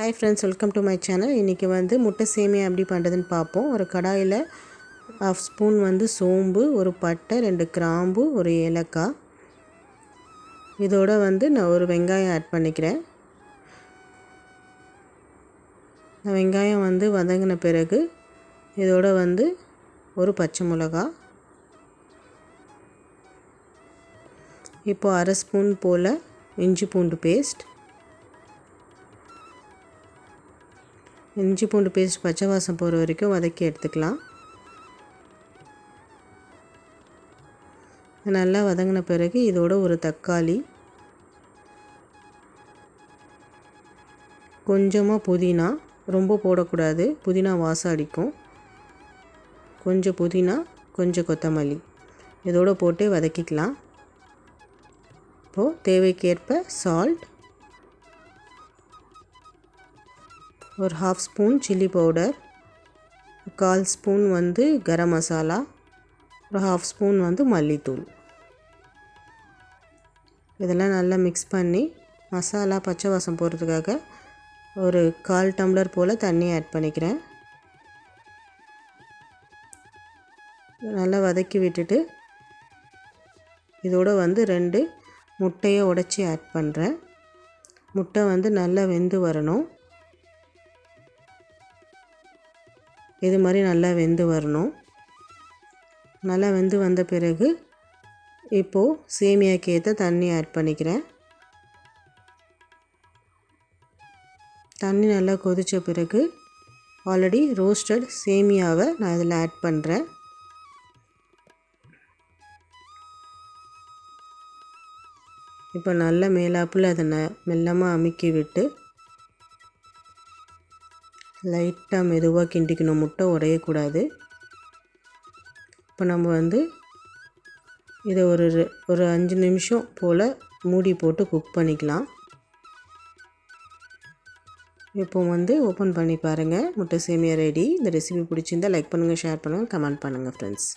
Hi friends welcome to my channel இன்றைக்கி வந்து முட்டை சேமியா எப்படி பண்ணுறதுன்னு பார்ப்போம். ஒரு கடாயில் ஹாஃப் ஸ்பூன் வந்து சோம்பு ஒரு பட்டை ரெண்டு கிராம்பு ஒரு ஏலக்காய். இதோட வந்து நான் ஒரு வெங்காயம் ஆட் பண்ணிக்கிறேன். வெங்காயம் வந்து வதங்கின பிறகு இதோட வந்து ஒரு பச்சை மிளகா இப்போது அரை ஸ்பூன் போல் இஞ்சி பூண்டு பேஸ்ட் இஞ்சி பூண்டு பேஸ்ட் பச்சை வாசம் போகிற வரைக்கும் வதக்கி எடுத்துக்கலாம். நல்லா வதங்கின பிறகு இதோட ஒரு தக்காளி. கொஞ்சமாக புதினா. ரொம்ப போடக்கூடாது. புதினா வாசம் அடிக்கும். கொஞ்சம் புதினா கொஞ்சம் கொத்தமல்லி. இதோடு போட்டு வதக்கிக்கலாம். இப்போது தேவைக்கேற்ப சால்ட் ஒரு ஹாஃப் ஸ்பூன் சில்லி பவுடர் கால் ஸ்பூன் வந்து கரம் மசாலா ஒரு ஹாஃப் ஸ்பூன் வந்து மல்லித்தூள். இதெல்லாம் நல்லா மிக்ஸ் பண்ணி மசாலா பச்சை வாசம் போகிறதுக்காக ஒரு கால் டம்ளர் போல் தண்ணி ஆட் பண்ணிக்கிறேன். நல்லா வதக்கி விட்டுட்டு இதோடு வந்து ரெண்டு முட்டையை உடச்சி ஆட் பண்ணுறேன் முட்டை வந்து நல்லா வெந்து வரணும். இது மாதிரி நல்லா வெந்து வரணும். நல்லா வெந்து வந்த பிறகு இப்போது சேமியாக்கு ஏற்ற தண்ணி ஆட் பண்ணிக்கிறேன். தண்ணி நல்லா கொதித்த பிறகு ஆல்ரெடி ரோஸ்டட் சேமியாவை நான் இதில் ஆட் பண்ணுறேன் இப்போ நல்ல மேலாப்பில் அதை ந மெல்லமாக அமுக்கி விட்டு லைட்டாக மெதுவாக கிண்டிக்கணும். முட்டை உடையக்கூடாது இப்போ நம்ம வந்து இதை ஒரு ஒரு அஞ்சு நிமிஷம் போல் மூடி போட்டு குக் பண்ணிக்கலாம். இப்போ வந்து ஓப்பன் பண்ணி பாருங்கள் முட்டை சேமியா ரெடி. இந்த ரெசிபி பிடிச்சிருந்தால் லைக் பண்ணுங்கள் ஷேர் பண்ணுங்கள் கமெண்ட் பண்ணுங்கள் ஃப்ரெண்ட்ஸ்